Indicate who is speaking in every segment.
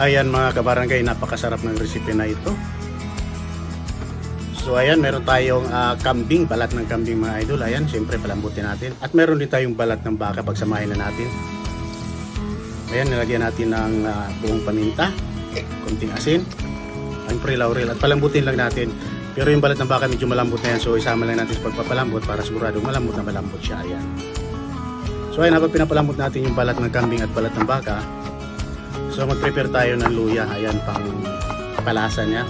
Speaker 1: Ayan mga kabarangay, napakasarap ng recipe na ito. So ayan, meron tayong ah, kambing, balat ng kambing mga idol. Ayan, siyempre palambutin natin. At meron din tayong balat ng baka, pagsamahin na natin. Ayan, nilagyan natin ng ah, buong paminta, konting asin, ang pre laurel at palambutin lang natin. Pero yung balat ng baka medyo malambot na yan, so isama lang natin sa pagpapalambot para sigurado malambot na malambot siya. Ayan. So ayan, habang pinapalambot natin yung balat ng kambing at balat ng baka, so mag-prepare tayo ng luya. Ayan, pang palasa niya.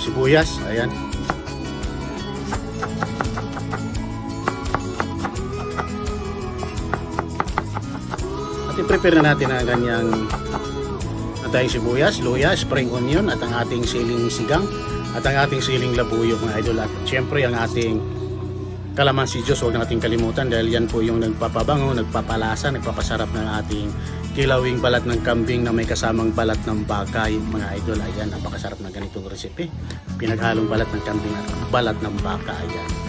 Speaker 1: Sibuyas, ayan. At i-prepare na natin ang ganyang at tayong sibuyas, luya, spring onion at ang ating siling sigang at ang ating siling labuyo mga idol at syempre ang ating kalamansi Diyos huwag nating kalimutan dahil yan po yung nagpapabango, nagpapalasa, nagpapasarap ng ating kilawing balat ng kambing na may kasamang balat ng baka yung mga idol ayan napakasarap ng ganitong recipe pinaghalong balat ng kambing at balat ng baka ayan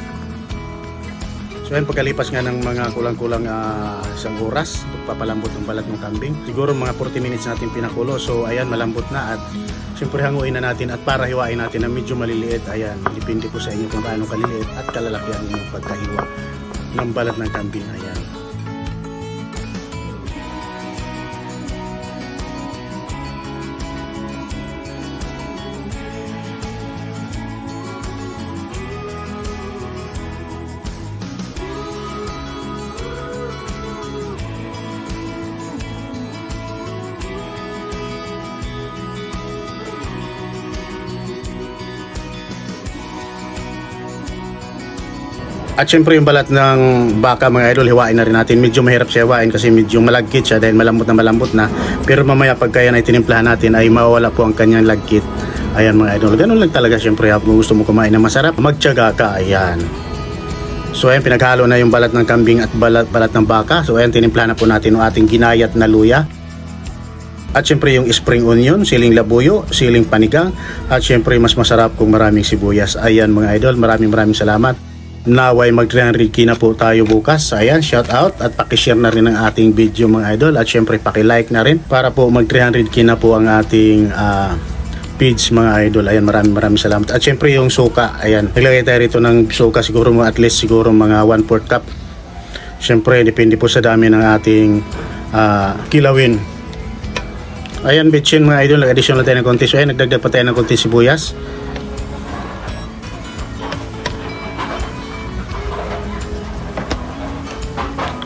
Speaker 1: So yan, pagkalipas nga ng mga kulang-kulang ah, isang oras, papalambot ng balat ng kambing. Siguro mga 40 minutes natin pinakulo. So ayan, malambot na at siyempre hanguin na natin at para hiwain natin na medyo maliliit. Ayan, depende po sa inyo kung paano kaliliit at kalalaki ang inyong pagkahiwa ng balat ng kambing. Ayan. At syempre yung balat ng baka mga idol, hiwain na rin natin. Medyo mahirap siya hiwain kasi medyo malagkit siya dahil malambot na malambot na. Pero mamaya pagka yan ay tinimplahan natin ay mawawala po ang kanyang lagkit. Ayan mga idol, ganun lang talaga syempre kung gusto mo kumain ng masarap, magtyaga ka, ayan. So ayan, pinaghalo na yung balat ng kambing at balat, balat ng baka. So ayan, tinimplahan na po natin yung ating ginayat na luya. At syempre yung spring onion, siling labuyo, siling panigang, at syempre mas masarap kung maraming sibuyas. Ayan mga idol, maraming maraming salamat. Naway mag 300k na po tayo bukas. Ayan, shout out at pakishare na rin ang ating video mga idol. At syempre paki-like na rin para po mag 300k na po ang ating ah, page mga idol. Ayan, maraming maraming salamat. At syempre yung suka, ayan. Naglagay tayo rito ng suka siguro mga at least siguro mga 1 4 cup. Syempre, depende po sa dami ng ating ah, kilawin. Ayan, bitchin mga idol, nag-additional tayo ng konti. So, ayan, nagdagdag pa tayo ng konti sibuyas.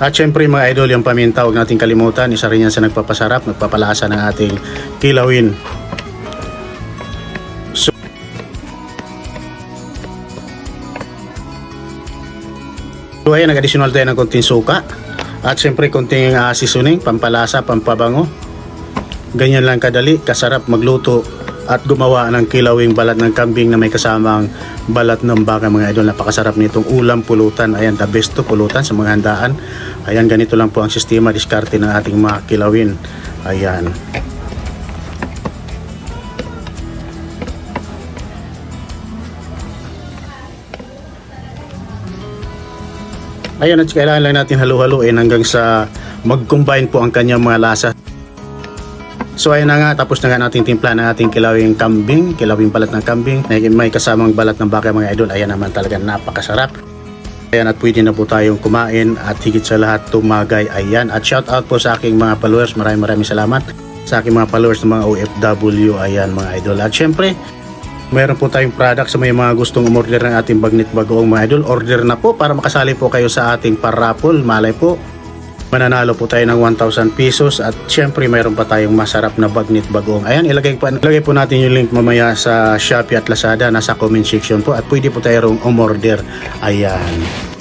Speaker 1: At syempre mga idol, yung paminta, huwag natin kalimutan. Isa rin yan sa nagpapasarap, nagpapalasa ng ating kilawin. So, ayan, nag-additional tayo ng konting suka. At syempre konting uh, seasoning, pampalasa, pampabango. Ganyan lang kadali, kasarap magluto at gumawa ng kilawing balat ng kambing na may kasamang balat ng baka mga idol. Napakasarap nitong ulam pulutan. Ayan, the best to pulutan sa mga handaan. Ayan, ganito lang po ang sistema diskarte ng ating mga kilawin. Ayan. Ayan, at kailangan lang natin halu-haluin hanggang sa mag-combine po ang kanyang mga lasa. So ayun na nga, tapos na nga natin timpla ng ating kilawing kambing, kilawing balat ng kambing. May, kasamang balat ng baka mga idol. Ayan naman talaga napakasarap. Ayan at pwede na po tayong kumain at higit sa lahat tumagay. Ayan at shout out po sa aking mga followers. Maraming maraming salamat sa aking mga followers ng mga OFW. Ayan mga idol. At syempre, Meron po tayong product sa may mga gustong umorder ng ating Bagnit Bagoong mga idol. Order na po para makasali po kayo sa ating parapol. Malay po, mananalo po tayo ng 1,000 pesos at syempre mayroon pa tayong masarap na Bagnit Bagoong. Ayan, ilagay po, ilagay po natin yung link mamaya sa Shopee at Lazada. Nasa comment section po at pwede po tayo umorder. Ayan.